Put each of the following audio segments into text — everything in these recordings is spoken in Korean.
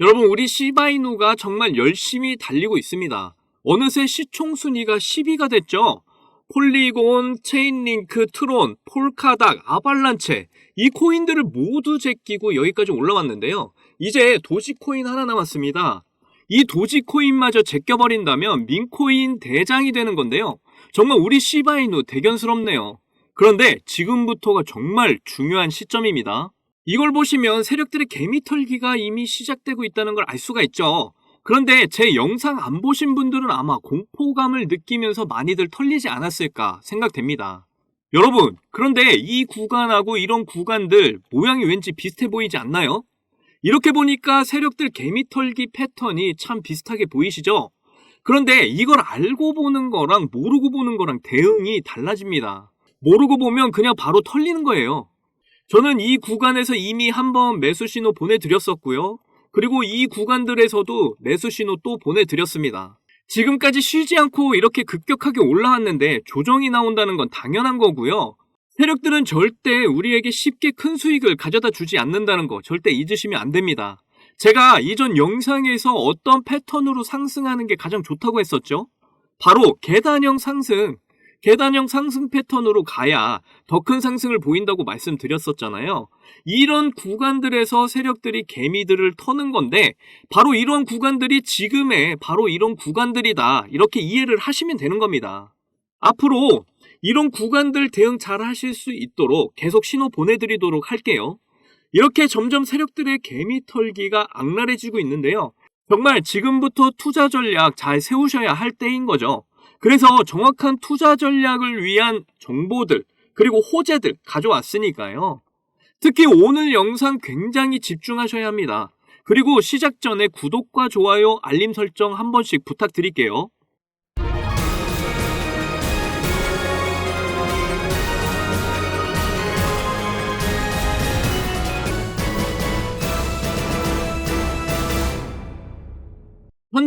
여러분, 우리 시바이누가 정말 열심히 달리고 있습니다. 어느새 시총 순위가 10위가 됐죠? 폴리곤, 체인링크, 트론, 폴카닥, 아발란체 이 코인들을 모두 제끼고 여기까지 올라왔는데요. 이제 도지코인 하나 남았습니다. 이 도지코인마저 제껴버린다면 민코인 대장이 되는 건데요. 정말 우리 시바이누 대견스럽네요. 그런데 지금부터가 정말 중요한 시점입니다. 이걸 보시면 세력들의 개미털기가 이미 시작되고 있다는 걸 알 수가 있죠. 그런데 제 영상 안 보신 분들은 아마 공포감을 느끼면서 많이들 털리지 않았을까 생각됩니다. 여러분, 그런데 이 구간하고 이런 구간들 모양이 왠지 비슷해 보이지 않나요? 이렇게 보니까 세력들 개미털기 패턴이 참 비슷하게 보이시죠? 그런데 이걸 알고 보는 거랑 모르고 보는 거랑 대응이 달라집니다. 모르고 보면 그냥 바로 털리는 거예요. 저는 이 구간에서 이미 한번 매수 신호 보내드렸었고요. 그리고 이 구간들에서도 매수 신호 또 보내드렸습니다. 지금까지 쉬지 않고 이렇게 급격하게 올라왔는데 조정이 나온다는 건 당연한 거고요. 세력들은 절대 우리에게 쉽게 큰 수익을 가져다 주지 않는다는 거 절대 잊으시면 안 됩니다. 제가 이전 영상에서 어떤 패턴으로 상승하는 게 가장 좋다고 했었죠? 바로 계단형 상승. 계단형 상승 패턴으로 가야 더 큰 상승을 보인다고 말씀드렸었잖아요. 이런 구간들에서 세력들이 개미들을 터는 건데 바로 이런 구간들이 지금의 바로 이런 구간들이다. 이렇게 이해를 하시면 되는 겁니다. 앞으로 이런 구간들 대응 잘 하실 수 있도록 계속 신호 보내드리도록 할게요. 이렇게 점점 세력들의 개미 털기가 악랄해지고 있는데요. 정말 지금부터 투자 전략 잘 세우셔야 할 때인 거죠. 그래서 정확한 투자 전략을 위한 정보들, 그리고 호재들 가져왔으니까요. 특히 오늘 영상 굉장히 집중하셔야 합니다. 그리고 시작 전에 구독과 좋아요, 알림 설정 한 번씩 부탁드릴게요.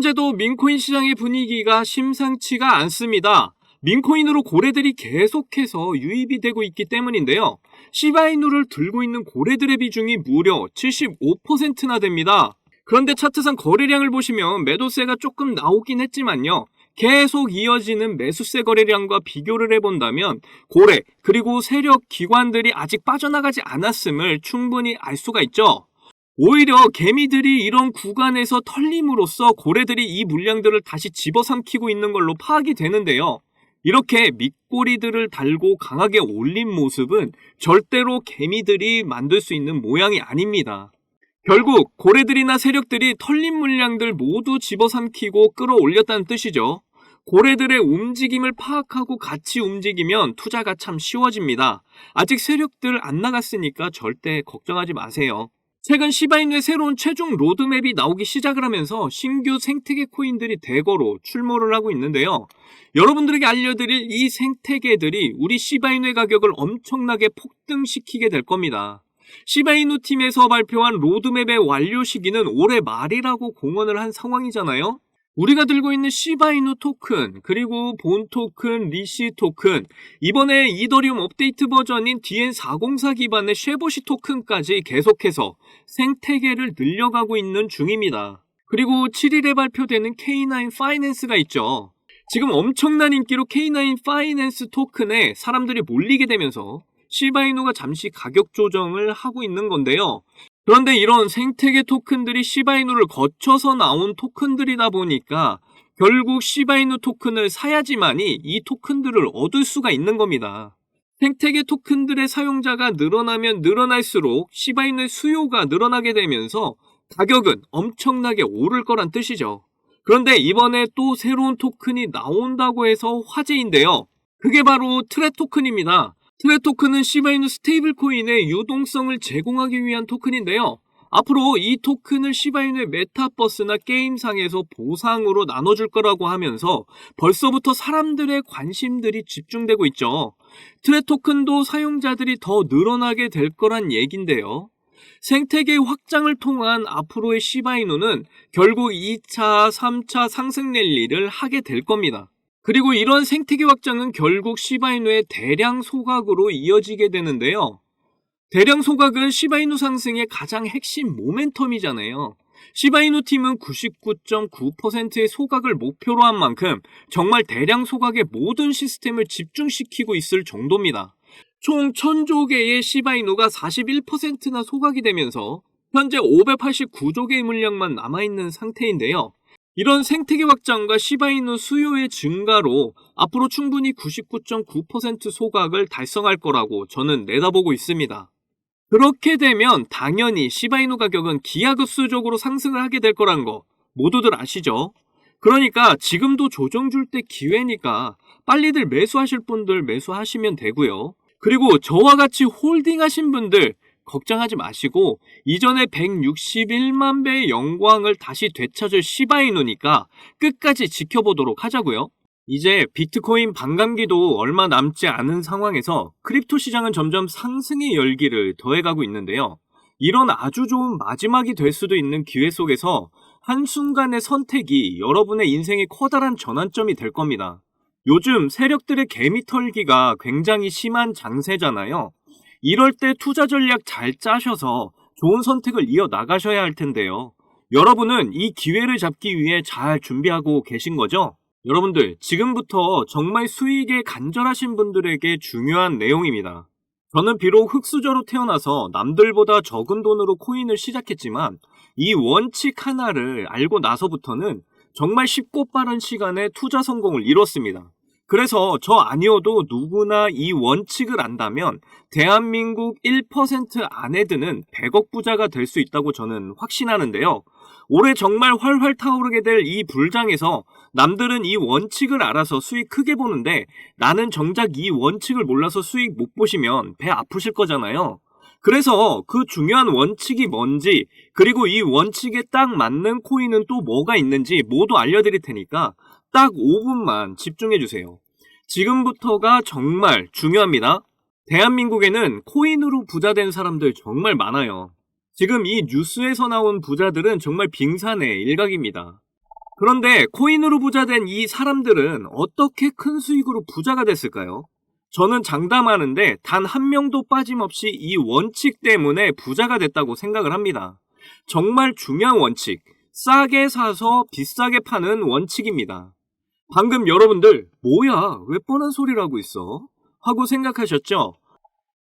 현재도 민코인 시장의 분위기가 심상치가 않습니다. 민코인으로 고래들이 계속해서 유입이 되고 있기 때문인데요. 시바이누를 들고 있는 고래들의 비중이 무려 75%나 됩니다. 그런데 차트상 거래량을 보시면 매도세가 조금 나오긴 했지만요. 계속 이어지는 매수세 거래량과 비교를 해본다면 고래 그리고 세력 기관들이 아직 빠져나가지 않았음을 충분히 알 수가 있죠. 오히려 개미들이 이런 구간에서 털림으로써 고래들이 이 물량들을 다시 집어삼키고 있는 걸로 파악이 되는데요. 이렇게 밑꼬리들을 달고 강하게 올린 모습은 절대로 개미들이 만들 수 있는 모양이 아닙니다. 결국 고래들이나 세력들이 털린 물량들 모두 집어삼키고 끌어올렸다는 뜻이죠. 고래들의 움직임을 파악하고 같이 움직이면 투자가 참 쉬워집니다. 아직 세력들 안 나갔으니까 절대 걱정하지 마세요. 최근 시바인의 새로운 최종 로드맵이 나오기 시작을 하면서 신규 생태계 코인들이 대거로 출몰을 하고 있는데요. 여러분들에게 알려드릴 이 생태계들이 우리 시바이누의 가격을 엄청나게 폭등시키게 될 겁니다. 시바이누 팀에서 발표한 로드맵의 완료 시기는 올해 말이라고 공언을 한 상황이잖아요. 우리가 들고 있는 시바이누 토큰, 그리고 본 토큰, 리시 토큰, 이번에 이더리움 업데이트 버전인 DN404 기반의 쉐보시 토큰까지 계속해서 생태계를 늘려가고 있는 중입니다. 그리고 7일에 발표되는 K9 파이낸스가 있죠. 지금 엄청난 인기로 K9 파이낸스 토큰에 사람들이 몰리게 되면서 시바이누가 잠시 가격 조정을 하고 있는 건데요. 그런데 이런 생태계 토큰들이 시바이누를 거쳐서 나온 토큰들이다 보니까 결국 시바이누 토큰을 사야지만이 이 토큰들을 얻을 수가 있는 겁니다. 생태계 토큰들의 사용자가 늘어나면 늘어날수록 시바이누의 수요가 늘어나게 되면서 가격은 엄청나게 오를 거란 뜻이죠. 그런데 이번에 또 새로운 토큰이 나온다고 해서 화제인데요. 그게 바로 트레 토큰입니다. 트레 토큰은 시바이누 스테이블 코인의 유동성을 제공하기 위한 토큰인데요. 앞으로 이 토큰을 시바이누의 메타버스나 게임상에서 보상으로 나눠줄 거라고 하면서 벌써부터 사람들의 관심들이 집중되고 있죠. 트레 토큰도 사용자들이 더 늘어나게 될 거란 얘긴데요. 생태계 확장을 통한 앞으로의 시바이누는 결국 2차, 3차 상승 랠리를 하게 될 겁니다. 그리고 이런 생태계 확장은 결국 시바이누의 대량 소각으로 이어지게 되는데요. 대량 소각은 시바이누 상승의 가장 핵심 모멘텀이잖아요. 시바이누 팀은 99.9%의 소각을 목표로 한 만큼 정말 대량 소각의 모든 시스템을 집중시키고 있을 정도입니다. 총 1000조 개의 시바이누가 41%나 소각이 되면서 현재 589조 개의 물량만 남아있는 상태인데요. 이런 생태계 확장과 시바이누 수요의 증가로 앞으로 충분히 99.9% 소각을 달성할 거라고 저는 내다보고 있습니다. 그렇게 되면 당연히 시바이누 가격은 기하급수적으로 상승을 하게 될 거란 거 모두들 아시죠? 그러니까 지금도 조정 줄 때 기회니까 빨리들 매수하실 분들 매수하시면 되고요. 그리고 저와 같이 홀딩 하신 분들 걱정하지 마시고 이전에 161만 배의 영광을 다시 되찾을 시바이누니까 끝까지 지켜보도록 하자고요. 이제 비트코인 반감기도 얼마 남지 않은 상황에서 크립토 시장은 점점 상승의 열기를 더해가고 있는데요. 이런 아주 좋은 마지막이 될 수도 있는 기회 속에서 한순간의 선택이 여러분의 인생의 커다란 전환점이 될 겁니다. 요즘 세력들의 개미 털기가 굉장히 심한 장세잖아요. 이럴 때 투자 전략 잘 짜셔서 좋은 선택을 이어 나가셔야 할 텐데요. 여러분은 이 기회를 잡기 위해 잘 준비하고 계신 거죠? 여러분들, 지금부터 정말 수익에 간절하신 분들에게 중요한 내용입니다. 저는 비록 흑수저로 태어나서 남들보다 적은 돈으로 코인을 시작했지만 이 원칙 하나를 알고 나서부터는 정말 쉽고 빠른 시간에 투자 성공을 이뤘습니다. 그래서 저 아니어도 누구나 이 원칙을 안다면 대한민국 1% 안에 드는 100억 부자가 될 수 있다고 저는 확신하는데요. 올해 정말 활활 타오르게 될 이 불장에서 남들은 이 원칙을 알아서 수익 크게 보는데 나는 정작 이 원칙을 몰라서 수익 못 보시면 배 아프실 거잖아요. 그래서 그 중요한 원칙이 뭔지 그리고 이 원칙에 딱 맞는 코인은 또 뭐가 있는지 모두 알려드릴 테니까 딱 5분만 집중해 주세요. 지금부터가 정말 중요합니다. 대한민국에는 코인으로 부자 된 사람들 정말 많아요. 지금 이 뉴스에서 나온 부자들은 정말 빙산의 일각입니다. 그런데 코인으로 부자 된 이 사람들은 어떻게 큰 수익으로 부자가 됐을까요? 저는 장담하는데 단 한 명도 빠짐없이 이 원칙 때문에 부자가 됐다고 생각을 합니다. 정말 중요한 원칙, 싸게 사서 비싸게 파는 원칙입니다. 방금 여러분들, 뭐야, 왜 뻔한 소리를 하고 있어? 하고 생각하셨죠?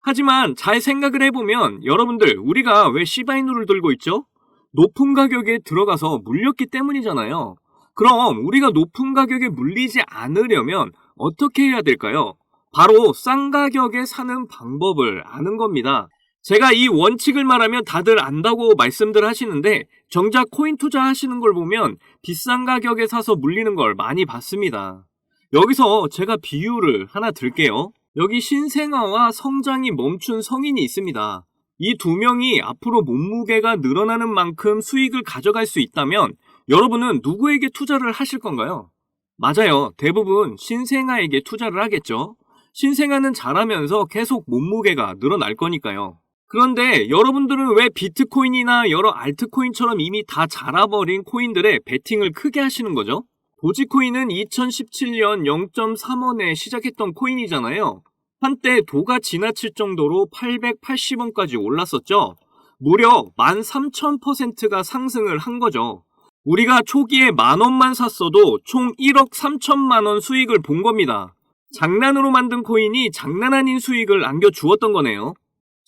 하지만 잘 생각을 해보면 여러분들, 우리가 왜 시바이누를 들고 있죠? 높은 가격에 들어가서 물렸기 때문이잖아요. 그럼 우리가 높은 가격에 물리지 않으려면 어떻게 해야 될까요? 바로 싼 가격에 사는 방법을 아는 겁니다. 제가 이 원칙을 말하면 다들 안다고 말씀들 하시는데 정작 코인 투자하시는 걸 보면 비싼 가격에 사서 물리는 걸 많이 봤습니다. 여기서 제가 비유를 하나 들게요. 여기 신생아와 성장이 멈춘 성인이 있습니다. 이 두 명이 앞으로 몸무게가 늘어나는 만큼 수익을 가져갈 수 있다면 여러분은 누구에게 투자를 하실 건가요? 맞아요. 대부분 신생아에게 투자를 하겠죠. 신생아는 자라면서 계속 몸무게가 늘어날 거니까요. 그런데 여러분들은 왜 비트코인이나 여러 알트코인처럼 이미 다 자라버린 코인들에 베팅을 크게 하시는 거죠? 도지코인은 2017년 0.3원에 시작했던 코인이잖아요. 한때 도가 지나칠 정도로 880원까지 올랐었죠. 무려 13,000%가 상승을 한 거죠. 우리가 초기에 만 원만 샀어도 총 1억 3천만 원 수익을 본 겁니다. 장난으로 만든 코인이 장난 아닌 수익을 안겨주었던 거네요.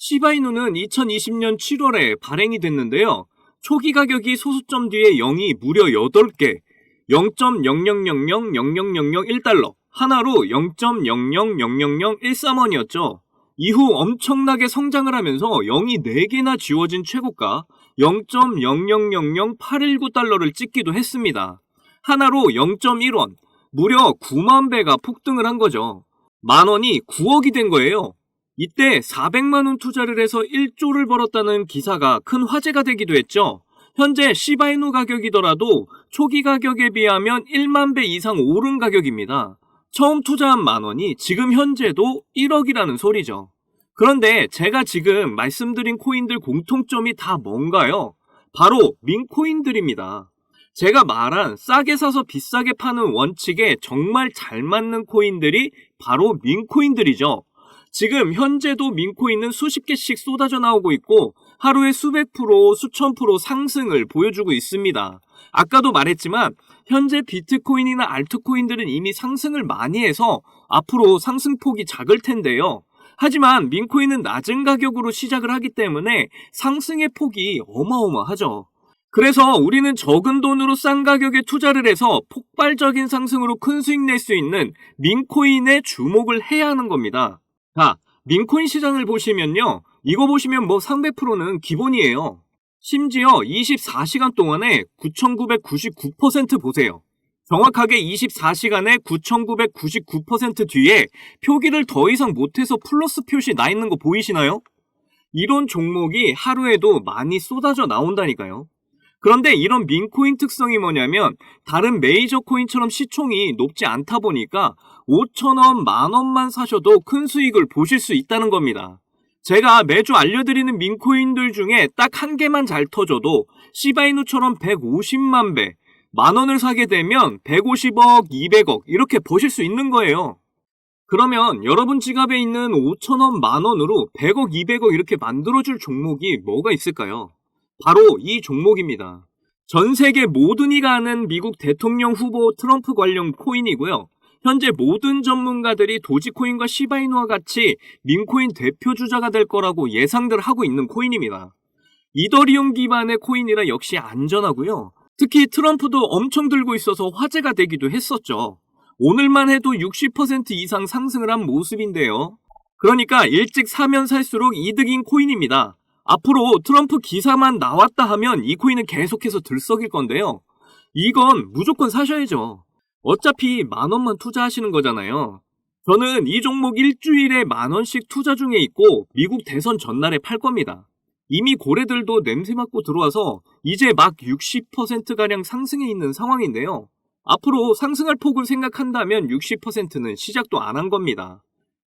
시바이누는 2020년 7월에 발행이 됐는데요. 초기 가격이 소수점 뒤에 0이 무려 8개, 0.000000001달러, 하나로 0.0000013원이었죠. 이후 엄청나게 성장을 하면서 0이 4개나 지워진 최고가 0.0000819달러를 찍기도 했습니다. 하나로 0.1원, 무려 9만 배가 폭등을 한 거죠. 만 원이 9억이 된 거예요. 이때 400만 원 투자를 해서 1조를 벌었다는 기사가 큰 화제가 되기도 했죠. 현재 시바이누 가격이더라도 초기 가격에 비하면 1만 배 이상 오른 가격입니다. 처음 투자한 만 원이 지금 현재도 1억이라는 소리죠. 그런데 제가 지금 말씀드린 코인들 공통점이 다 뭔가요? 바로 민코인들입니다. 제가 말한 싸게 사서 비싸게 파는 원칙에 정말 잘 맞는 코인들이 바로 민코인들이죠. 지금 현재도 민코인은 수십 개씩 쏟아져 나오고 있고 하루에 수백 프로, 수천 프로 상승을 보여주고 있습니다. 아까도 말했지만 현재 비트코인이나 알트코인들은 이미 상승을 많이 해서 앞으로 상승폭이 작을 텐데요. 하지만 민코인은 낮은 가격으로 시작을 하기 때문에 상승의 폭이 어마어마하죠. 그래서 우리는 적은 돈으로 싼 가격에 투자를 해서 폭발적인 상승으로 큰 수익 낼 수 있는 민코인에 주목을 해야 하는 겁니다. 자, 민코인 시장을 보시면요. 이거 보시면 뭐 300%는 기본이에요. 심지어 24시간 동안에 9,999% 보세요. 정확하게 24시간에 9,999% 뒤에 표기를 더 이상 못해서 플러스 표시 나 있는 거 보이시나요? 이런 종목이 하루에도 많이 쏟아져 나온다니까요. 그런데 이런 민코인 특성이 뭐냐면 다른 메이저 코인처럼 시총이 높지 않다 보니까 5천원, 만원만 사셔도 큰 수익을 보실 수 있다는 겁니다. 제가 매주 알려드리는 민코인들 중에 딱 한 개만 잘 터져도 시바이누처럼 150만 배, 만 원을 사게 되면 150억, 200억 이렇게 버실 수 있는 거예요. 그러면 여러분 지갑에 있는 5천원, 만 원으로 100억, 200억 이렇게 만들어줄 종목이 뭐가 있을까요? 바로 이 종목입니다. 전 세계 모든 이가 아는 미국 대통령 후보 트럼프 관련 코인이고요. 현재 모든 전문가들이 도지코인과 시바이누와 같이 민코인 대표 주자가 될 거라고 예상들 하고 있는 코인입니다. 이더리움 기반의 코인이라 역시 안전하고요. 특히 트럼프도 엄청 들고 있어서 화제가 되기도 했었죠. 오늘만 해도 60% 이상 상승을 한 모습인데요. 그러니까 일찍 사면 살수록 이득인 코인입니다. 앞으로 트럼프 기사만 나왔다 하면 이 코인은 계속해서 들썩일 건데요. 이건 무조건 사셔야죠. 어차피 만 원만 투자하시는 거잖아요. 저는 이 종목 일주일에 만 원씩 투자 중에 있고 미국 대선 전날에 팔 겁니다. 이미 고래들도 냄새 맡고 들어와서 이제 막 60%가량 상승해 있는 상황인데요. 앞으로 상승할 폭을 생각한다면 60%는 시작도 안 한 겁니다.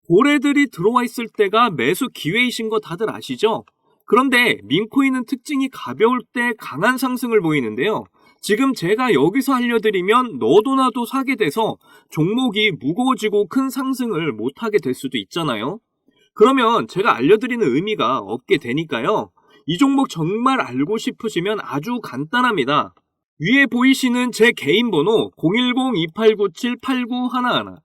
고래들이 들어와 있을 때가 매수 기회이신 거 다들 아시죠? 그런데 민코인은 특징이 가벼울 때 강한 상승을 보이는데요. 지금 제가 여기서 알려드리면 너도 나도 사게 돼서 종목이 무거워지고 큰 상승을 못하게 될 수도 있잖아요. 그러면 제가 알려드리는 의미가 없게 되니까요. 이 종목 정말 알고 싶으시면 아주 간단합니다. 위에 보이시는 제 개인 번호 010-2897-8911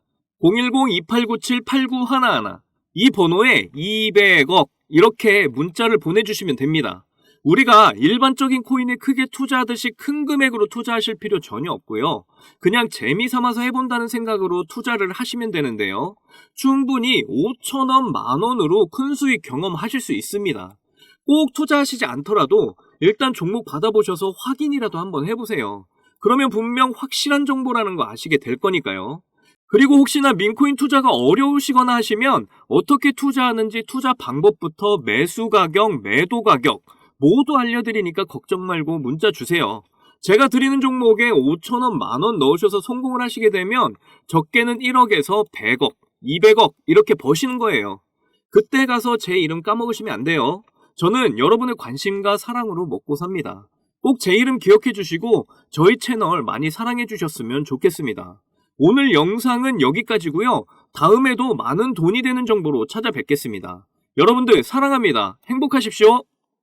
010-2897-8911이 번호에 200억 이렇게 문자를 보내주시면 됩니다. 우리가 일반적인 코인에 크게 투자하듯이 큰 금액으로 투자하실 필요 전혀 없고요. 그냥 재미 삼아서 해본다는 생각으로 투자를 하시면 되는데요. 충분히 5천원, 만원으로 큰 수익 경험하실 수 있습니다. 꼭 투자하시지 않더라도 일단 종목 받아보셔서 확인이라도 한번 해보세요. 그러면 분명 확실한 정보라는 거 아시게 될 거니까요. 그리고 혹시나 민코인 투자가 어려우시거나 하시면 어떻게 투자하는지 투자 방법부터 매수 가격, 매도 가격 모두 알려드리니까 걱정 말고 문자 주세요. 제가 드리는 종목에 5천원, 만원 넣으셔서 성공을 하시게 되면 적게는 1억에서 100억, 200억 이렇게 버시는 거예요. 그때 가서 제 이름 까먹으시면 안 돼요. 저는 여러분의 관심과 사랑으로 먹고 삽니다. 꼭 제 이름 기억해 주시고 저희 채널 많이 사랑해 주셨으면 좋겠습니다. 오늘 영상은 여기까지고요. 다음에도 많은 돈이 되는 정보로 찾아뵙겠습니다. 여러분들 사랑합니다. 행복하십시오.